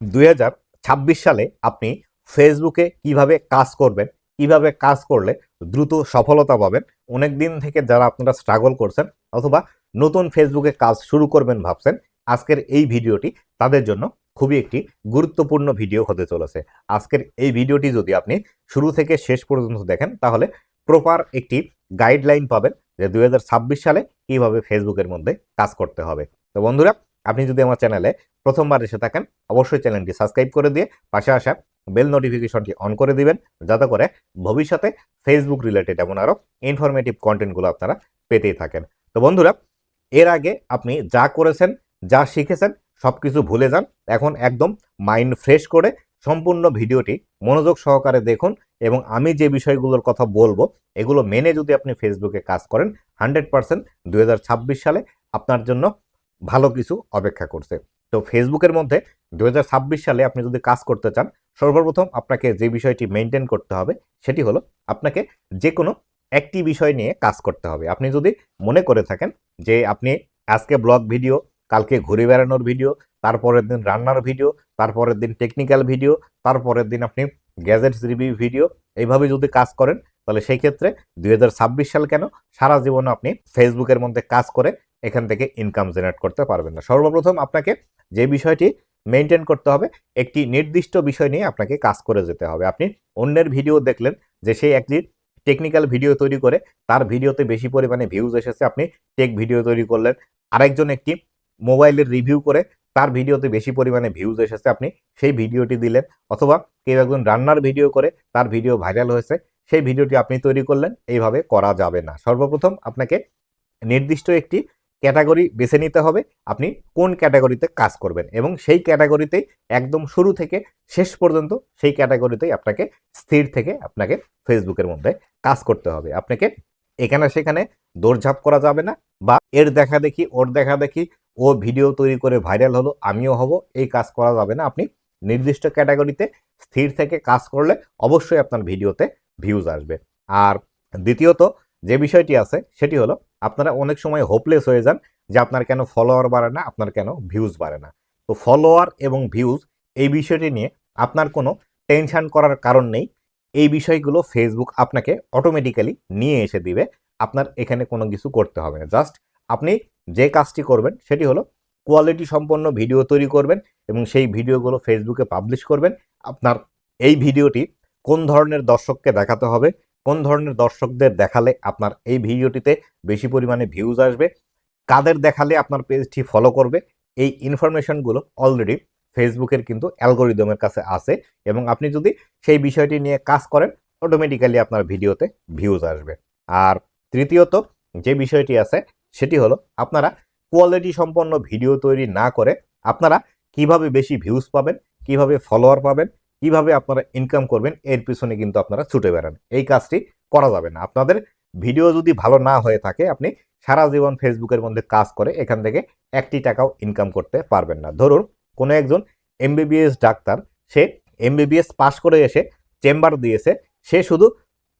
দুই হাজার ছাব্বিশ সালে আপনি ফেসবুকে কীভাবে কাজ করবেন, কীভাবে কাজ করলে দ্রুত সফলতা পাবেন, অনেক দিন থেকে যারা আপনারা স্ট্রাগল করছেন অথবা নতুন ফেসবুকে কাজ শুরু করবেন ভাবছেন, আজকের এই ভিডিওটি তাদের জন্য খুবই একটি গুরুত্বপূর্ণ ভিডিও হতে চলেছে। আজকের এই ভিডিওটি যদি আপনি শুরু থেকে শেষ পর্যন্ত দেখেন, তাহলে প্রপার একটি গাইডলাইন পাবেন যে দুই হাজার ছাব্বিশ সালে কীভাবে ফেসবুকের মধ্যে কাজ করতে হবে। তো বন্ধুরা আপনি যদি আমার চ্যানেলে প্রথমবার এসে থাকেন, অবশ্যই চ্যানেলটি সাবস্ক্রাইব করে দিয়ে পাশে আসা বেল নোটিফিকেশনটি অন করে দিবেন, যাতে করে ভবিষ্যতে ফেসবুক রিলেটেড এমন আরও ইনফরমেটিভ কন্টেন্টগুলো আপনারা পেতেই থাকেন। তো বন্ধুরা, এর আগে আপনি যা করেছেন, যা শিখেছেন সব কিছু ভুলে যান। এখন একদম মাইন্ড ফ্রেশ করে সম্পূর্ণ ভিডিওটি মনোযোগ সহকারে দেখুন এবং আমি যে বিষয়গুলোর কথা বলব, এগুলো মেনে যদি আপনি ফেসবুকে কাজ করেন হান্ড্রেড পার্সেন্ট সালে আপনার জন্য ভালো কিছু অপেক্ষা করছে। তো ফেসবুকের মধ্যে দুই হাজার ছাব্বিশ সালে আপনি যদি কাজ করতে চান, সর্বপ্রথম আপনাকে যে বিষয়টি মেনটেন করতে হবে সেটি হলো আপনাকে যে কোনো একটি বিষয় নিয়ে কাজ করতে হবে। আপনি যদি মনে করে থাকেন যে আপনি আজকে ব্লগ ভিডিও, কালকে ঘুরে বেড়ানোর ভিডিও, তারপরের দিন রান্নার ভিডিও, তারপরের দিন টেকনিক্যাল ভিডিও, তারপরের দিন আপনি গ্যাজেটস রিভিউ ভিডিও এইভাবে যদি কাজ করেন, তাহলে সেই ক্ষেত্রে দুই হাজার ছাব্বিশ সাল কেন সারা জীবন আপনি ফেসবুকের মধ্যে কাজ করে এখান থেকে ইনকাম জেনারেট করতে পারবেন না। সর্বপ্রথম আপনাকে যে বিষয়টি মেনটেন করতে হবে, একটি নির্দিষ্ট বিষয় নিয়ে আপনাকে কাজ করে যেতে হবে। আপনি অন্যের ভিডিও দেখলেন যে সেই একটি টেকনিক্যাল ভিডিও তৈরি করে, তার ভিডিওতে বেশি পরিমাণে ভিউজ এসেছে, আপনি টেক ভিডিও তৈরি করলেন। আরেকজন একটি মোবাইলের রিভিউ করে, তার ভিডিওতে বেশি পরিমাণে ভিউজ এসেছে, আপনি সেই ভিডিওটি দিলেন। অথবা কেউ একজন রান্নার ভিডিও করে, তার ভিডিও ভাইরাল হয়েছে, সেই ভিডিওটি আপনি তৈরি করলেন। এইভাবে করা যাবে না। সর্বপ্রথম আপনাকে নির্দিষ্ট একটি ক্যাটাগরি বেছে নিতে হবে, আপনি কোন ক্যাটাগরিতে কাজ করবেন এবং সেই ক্যাটাগরিতেই একদম শুরু থেকে শেষ পর্যন্ত সেই ক্যাটাগরিতেই আপনাকে স্থির থেকে আপনাকে ফেসবুকের মধ্যে কাজ করতে হবে। আপনাকে এখানে সেখানে দৌড়ঝাঁপ করা যাবে না বা এর দেখা দেখি, ওর দেখা দেখি, ও ভিডিও তৈরি করে ভাইরাল হলো, আমিও হব, এই কাজ করা যাবে না। আপনি নির্দিষ্ট ক্যাটাগরিতে স্থির থেকে কাজ করলে অবশ্যই আপনার ভিডিওতে ভিউজ আসবে। আর দ্বিতীয়ত যে বিষয়টি আছে, সেটি হলো আপনারা অনেক সময় হোপলেস হয়ে যান যে আপনার কেন ফলোয়ার বাড়ে না, আপনার কেন ভিউজ বাড়ে না। তো ফলোয়ার এবং ভিউজ এই বিষয়টি নিয়ে আপনার কোনো টেনশন করার কারণ নেই। এই বিষয়গুলো ফেসবুক আপনাকে অটোমেটিক্যালি নিয়ে এসে দিবে। আপনার এখানে কোনো কিছু করতে হবে না। জাস্ট আপনি যে কাজটি করবেন, সেটি হলো কোয়ালিটি সম্পন্ন ভিডিও তৈরি করবেন এবং সেই ভিডিওগুলো ফেসবুকে পাবলিশ করবেন। আপনার এই ভিডিওটি কোন ধরনের দর্শককে দেখাতে হবে কোন ধরনের দর্শকদের দেখালে আপনার এই ভিডিওটিতে বেশি পরিমাণে ভিউজ আসবে, কাদের দেখালে আপনার পেজটি ফলো করবে, এই ইনফরমেশনগুলো অলরেডি ফেসবুকের কিন্তু অ্যালগোরিদমের কাছে আছে এবং আপনি যদি সেই বিষয়টি নিয়ে কাজ করেন অটোমেটিক্যালি আপনার ভিডিওতে ভিউজ আসবে। আর তৃতীয়ত যে বিষয়টি আছে, সেটি হলো আপনারা কোয়ালিটি সম্পন্ন ভিডিও তৈরি না করে আপনারা কীভাবে বেশি ভিউজ পাবেন, কীভাবে ফলোয়ার পাবেন কীভাবে আপনারা ইনকাম করবেন, এর পিছনে কিন্তু আপনারা ছুটে বেড়ান। এই কাজটি করা যাবে না। আপনাদের ভিডিও যদি ভালো না হয়ে থাকে, আপনি সারা জীবন ফেসবুকের মধ্যে কাজ করে এখান থেকে একটি টাকাও ইনকাম করতে পারবেন না। ধরুন, কোনো একজন এমবিবিএস ডাক্তার, সে এমবিবিএস পাশ করে এসে চেম্বার দিয়েছে, সে শুধু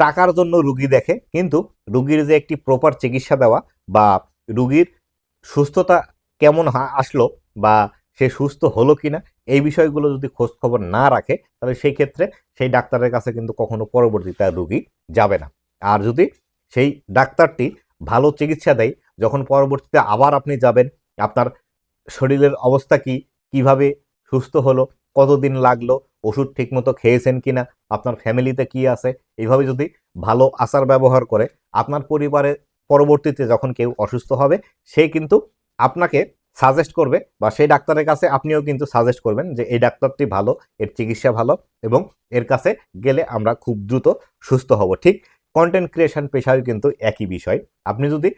টাকার জন্য রুগী দেখে, কিন্তু রুগীর যে একটি প্রপার চিকিৎসা দেওয়া বা রুগীর সুস্থতা কেমন আসলো বা সে সুস্থ হলো কিনা এই বিষয়গুলো যদি খোঁজ খবর না রাখে, তাহলে সেই ক্ষেত্রে সেই ডাক্তারের কাছে কিন্তু কখনো পরবর্তীতে রুগী যাবে না। আর যদি সেই ডাক্তারটি ভালো চিকিৎসা দেয়, যখন পরবর্তীতে আবার আপনি যাবেন, আপনার শরীরের অবস্থা কি, কীভাবে সুস্থ হলো, কতদিন লাগল, ওষুধ ঠিকমতো খেয়েছেন কি না আপনার ফ্যামিলিতে কি আছে এইভাবে যদি ভালো আচার ব্যবহার করে, আপনার পরিবারে পরবর্তীতে যখন কেউ অসুস্থ হবে, সে কিন্তু আপনাকে সাজেস্ট করবে বা সেই ডাক্তারের কাছে আপনিও কিন্তু সাজেস্ট করবেন যে এই ডাক্তারটি ভালো, এর চিকিৎসা ভালো এবং এর কাছে গেলে আমরা খুব দ্রুত সুস্থ হব। ঠিক কন্টেন্ট ক্রিয়েশন পেশায় কিন্তু একই বিষয়। আপনি যদি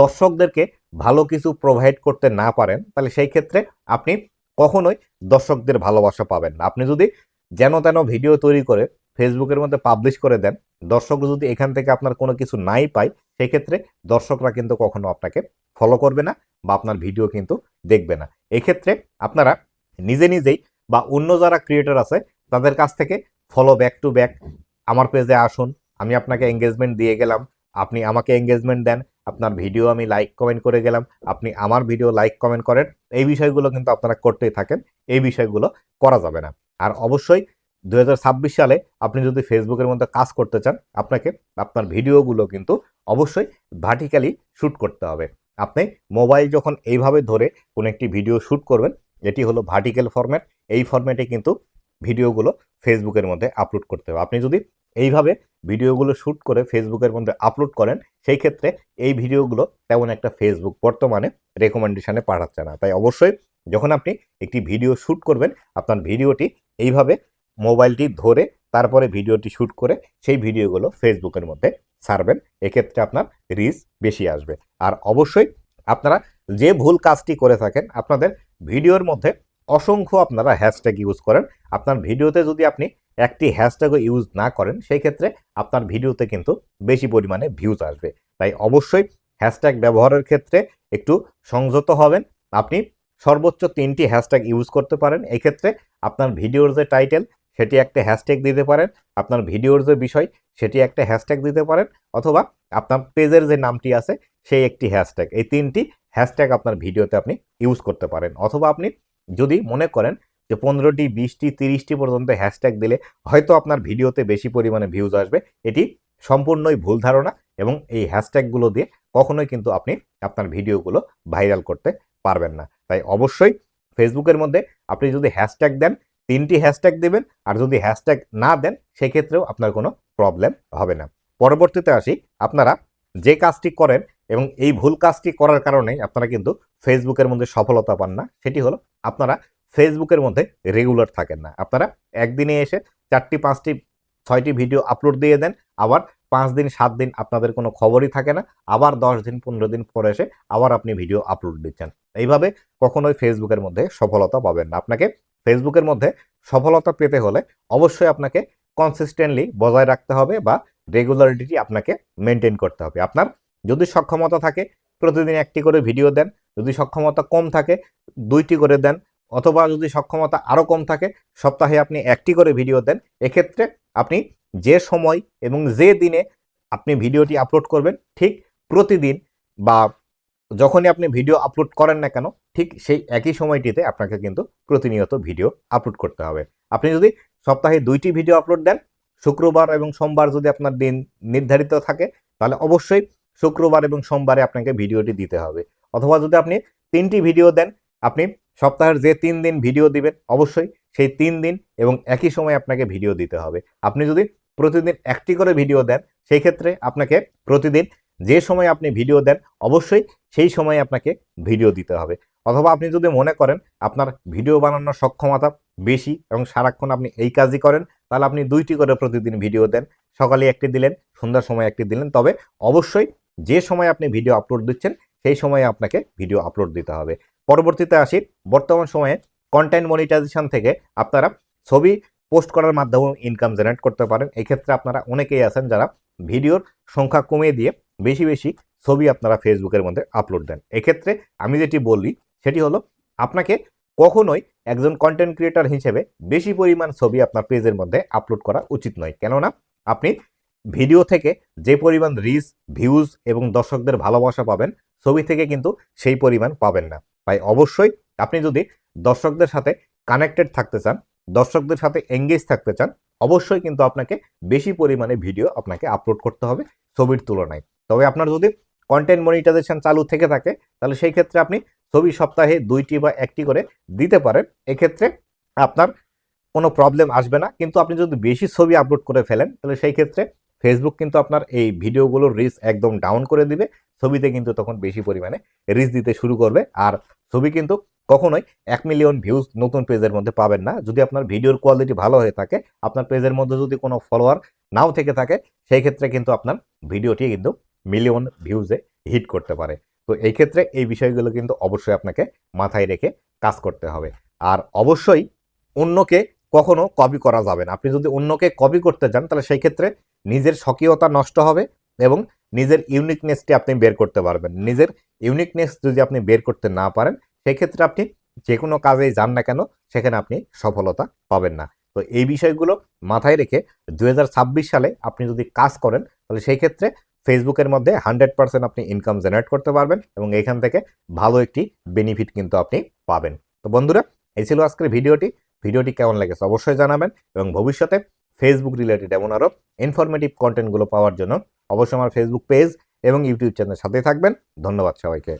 দর্শকদেরকে ভালো কিছু প্রোভাইড করতে না পারেন, তাহলে সেই ক্ষেত্রে আপনি কখনোই দর্শকদের ভালোবাসা পাবেন না। আপনি যদি যেন তেন ভিডিও তৈরি করে ফেসবুকের মধ্যে পাবলিশ করে দেন, দর্শক যদি এখান থেকে আপনার কোনো কিছু নাই পায়, সেই ক্ষেত্রে দর্শকরা কিন্তু কখনো আপনাকে ফলো করবে না। বা আপনার ভিডিও কিন্তু দেখবে না। এক্ষেত্রে আপনারা নিজে নিজেই বা অন্য যারা ক্রিয়েটর আছে, তাদের কাছ থেকে ফলো ব্যাক টু ব্যাক আমার পেজে আসুন। আমি আপনাকে এঙ্গেজমেন্ট দিয়ে গেলাম। আপনি আমাকে এঙ্গেজমেন্ট দেন। আপনার ভিডিও আমি লাইক কমেন্ট করে গেলাম। আপনি আমার ভিডিও লাইক কমেন্ট করেন। এই বিষয়গুলো কিন্তু আপনারা করতেই থাকেন। এই বিষয়গুলো করা যাবে না। আর অবশ্যই দু হাজার ছাব্বিশ সালে আপনি যদি ফেসবুকের মধ্যে কাজ করতে চান, আপনাকে আপনার ভিডিওগুলো কিন্তু অবশ্যই ভার্টিক্যালি শ্যুট করতে হবে। আপনি মোবাইল যখন এইভাবে ধরে কোনো একটি ভিডিও শ্যুট করবেন, এটি হলো ভার্টিক্যাল ফরম্যাট এই ফরম্যাটে কিন্তু ভিডিওগুলো ফেসবুকের মধ্যে আপলোড করতে হবে। আপনি যদি এইভাবে ভিডিওগুলো শ্যুট করে ফেসবুকের মধ্যে আপলোড করেন, সেই ক্ষেত্রে এই ভিডিওগুলো তেমন একটা ফেসবুক বর্তমানে রেকমেন্ডেশনে পাঠাচ্ছে না। তাই অবশ্যই যখন আপনি একটি ভিডিও শ্যুট করবেন, আপনার ভিডিওটি এইভাবে মোবাইলটি ধরে তারপরে ভিডিওটি শ্যুট করে সেই ভিডিওগুলো ফেসবুকের মধ্যে ছাড়বেন এক্ষেত্রে আপনার রিচ বেশি আসবে। আর অবশ্যই আপনারা যে ভুল কাজটি করে থাকেন, আপনাদের ভিডিওর মধ্যে অসংখ্য আপনারা হ্যাশট্যাগ ইউজ করেন। আপনার ভিডিওতে যদি আপনি একটি হ্যাশট্যাগও ইউজ না করেন, সেই ক্ষেত্রে আপনার ভিডিওতে কিন্তু বেশি পরিমাণে ভিউজ আসবে। তাই অবশ্যই হ্যাশট্যাগ ব্যবহারের ক্ষেত্রে একটু সংযত হবেন। আপনি সর্বোচ্চ তিনটি হ্যাশট্যাগ ইউজ করতে পারেন। এক্ষেত্রে আপনার ভিডিওর যে টাইটেল সেটি একটা হ্যাশট্যাগ দিতে পারেন। আপনার ভিডিওর যে বিষয়, সেটি একটা হ্যাশট্যাগ দিতে পারেন। অথবা আপনার পেজের যে নামটি আছে, সেই একটি হ্যাশট্যাগ এই তিনটি হ্যাশট্যাগ আপনার ভিডিওতে আপনি ইউজ করতে পারেন। অথবা আপনি যদি মনে করেন যে পনেরোটি, বিশটি, তিরিশটি পর্যন্ত হ্যাশট্যাগ দিলে হয়তো আপনার ভিডিওতে বেশি পরিমাণে ভিউজ আসবে। এটি সম্পূর্ণই ভুল ধারণা এবং এই হ্যাশট্যাগুলো দিয়ে কখনোই কিন্তু আপনি আপনার ভিডিওগুলো ভাইরাল করতে পারবেন না। তাই অবশ্যই ফেসবুকের মধ্যে আপনি যদি হ্যাশট্যাগ দেন তিনটি হ্যাশট্যাগ দেবেন, আর যদি হ্যাশট্যাগ না দেন, সেক্ষেত্রেও আপনার কোনো প্রবলেম হবে না। পরবর্তীতে আসি, আপনারা যে কাজটি করেন এবং এই ভুল কাজটি করার কারণেই আপনারা কিন্তু ফেসবুকের মধ্যে সফলতা পান না, সেটি হলো আপনারা ফেসবুকের মধ্যে রেগুলার থাকেন না। আপনারা একদিনে এসে চারটি, পাঁচটি, ছয়টি ভিডিও আপলোড দিয়ে দেন, আবার পাঁচ দিন, সাত দিন আপনাদের কোনো খবরই থাকে না, আবার দশ দিন, পনেরো দিন পরে এসে আবার আপনি ভিডিও আপলোড দিচ্ছেন। এইভাবে কখনোই ফেসবুকের মধ্যে সফলতা পাবেন না। আপনাকে ফেসবুকের মধ্যে সফলতা পেতে হলে অবশ্যই আপনাকে কনসিস্টেন্টলি বজায় রাখতে হবে বা রেগুলারিটি আপনাকে মেনটেন করতে হবে। আপনার যদি সক্ষমতা থাকে, প্রতিদিন একটি করে ভিডিও দেন, যদি সক্ষমতা কম থাকে, দুইটি করে দেন, অথবা যদি সক্ষমতা আরও কম থাকে, সপ্তাহে আপনি একটি করে ভিডিও দেন, এক্ষেত্রে আপনি যে সময় এবং যে দিনে আপনি ভিডিওটি আপলোড করবেন, ঠিক প্রতিদিন বা যখনই আপনি ভিডিও আপলোড করেন না কেন ঠিক সেই একই সময়টিতে আপনাকে কিন্তু প্রতিনিয়ত ভিডিও আপলোড করতে হবে। আপনি যদি সপ্তাহে দুইটি ভিডিও আপলোড দেন, শুক্রবার এবং সোমবার যদি আপনার দিন নির্ধারিত থাকে, তাহলে অবশ্যই শুক্রবার এবং সোমবারে আপনাকে ভিডিওটি দিতে হবে। অথবা যদি আপনি তিনটি ভিডিও দেন, আপনি সপ্তাহের যে তিন দিন ভিডিও দিবেন, অবশ্যই সেই তিন দিন এবং একই সময় আপনাকে ভিডিও দিতে হবে। আপনি যদি প্রতিদিন একটি করে ভিডিও দেন, সেই ক্ষেত্রে আপনাকে প্রতিদিন যে সময় আপনি ভিডিও দেন, অবশ্যই সেই সময় আপনাকে ভিডিও দিতে হবে। অথবা আপনি যদি মনে করেন আপনার ভিডিও বানানোর সক্ষমতা বেশি এবং সারাক্ষণ আপনি এই কাজই করেন, তাহলে আপনি দুইটি করে প্রতিদিন ভিডিও দেন। সকালে একটি দিলেন, সন্ধ্যার সময় একটি দিলেন। তবে অবশ্যই যে সময় আপনি ভিডিও আপলোড দিচ্ছেন, সেই সময়ে আপনাকে ভিডিও আপলোড দিতে হবে। পরবর্তীতে আসি, বর্তমান সময়ে কন্টেন্ট মনিটাইজেশন থেকে আপনারা ছবি পোস্ট করার মাধ্যমে ইনকাম জেনারেট করতে পারেন। এক্ষেত্রে আপনারা অনেকেই আছেন যারা ভিডিওর সংখ্যা কমিয়ে দিয়ে বেশি বেশি ছবি আপনারা ফেসবুকের মধ্যে আপলোড দেন। এক্ষেত্রে আমি যেটি বলি সেটি হলো আপনাকে কখনোই একজন কন্টেন্ট ক্রিয়েটার হিসেবে বেশি পরিমাণ ছবি আপনার পেজের মধ্যে আপলোড করা উচিত নয়। কেননা আপনি ভিডিও থেকে যে পরিমাণ রিচ ভিউজ এবং দর্শকদের ভালোবাসা পাবেন, ছবি থেকে কিন্তু সেই পরিমাণ পাবেন না। তাই অবশ্যই আপনি যদি দর্শকদের সাথে কানেক্টেড থাকতে চান, দর্শকদের সাথে এঙ্গেজ থাকতে চান, অবশ্যই কিন্তু আপনাকে বেশি পরিমাণে ভিডিও আপনাকে আপলোড করতে হবে ছবির তুলনায়। তবে আপনার যদি কন্টেন্ট মনিটাইজেশন চালু থেকে থাকে, তাহলে সেই ক্ষেত্রে আপনি ছবি সপ্তাহে দুইটি বা একটি করে দিতে পারেন। এক্ষেত্রে আপনার কোনো প্রবলেম আসবে না। কিন্তু আপনি যদি বেশি ছবি আপলোড করে ফেলেন, তাহলে সেই ক্ষেত্রে ফেসবুক কিন্তু আপনার এই ভিডিওগুলোর রিচ একদম ডাউন করে দিবে। ছবিতে কিন্তু তখন বেশি পরিমাণে রিচ দিতে শুরু করবে। আর ছবি কিন্তু কখনোই এক মিলিয়ন ভিউজ নতুন পেজের মধ্যে পাবেন না। যদি আপনার ভিডিওর কোয়ালিটি ভালো হয়ে থাকে, আপনার পেজের মধ্যে যদি কোনো ফলোয়ার নাও থেকে থাকে, সেই ক্ষেত্রে কিন্তু আপনার ভিডিওটি কিন্তু মিলিয়ন ভিউজে হিট করতে পারে। তো এই ক্ষেত্রে এই বিষয়গুলো কিন্তু অবশ্যই আপনাকে মাথায় রেখে কাজ করতে হবে। আর অবশ্যই অন্যকে কখনো কপি করা যাবে না। আপনি যদি অন্যকে কপি করতে চান তাহলে সেই ক্ষেত্রে নিজের স্বকীয়তা নষ্ট হবে এবং নিজের ইউনিকনেসটি আপনি বের করতে পারবেন। নিজের ইউনিকনেস যদি আপনি বের করতে না পারেন, সেক্ষেত্রে আপনি যে কোনো কাজেই যান না কেন, সেখানে আপনি সফলতা পাবেন না। তো এই বিষয়গুলো মাথায় রেখে দু হাজার ছাব্বিশ সালে আপনি যদি কাজ করেন, তাহলে সেই ক্ষেত্রে ফেসবুকের মধ্যে হান্ড্রেড পার্সেন্ট আপনি ইনকাম জেনারেট করতে পারবেন এবং এখান থেকে ভালো একটি বেনিফিট কিন্তু আপনি পাবেন। তো বন্ধুরা, এই ছিল আজকের ভিডিওটি। ভিডিওটি কেমন লেগেছে অবশ্যই জানাবেন এবং ভবিষ্যতে ফেসবুক রিলেটেড এমন আরও ইনফরমেটিভ কন্টেন্টগুলো পাওয়ার জন্য অবশ্যই আমার ফেসবুক পেজ এবং ইউটিউব চ্যানেলের সাথেই থাকবেন। ধন্যবাদ সবাইকে।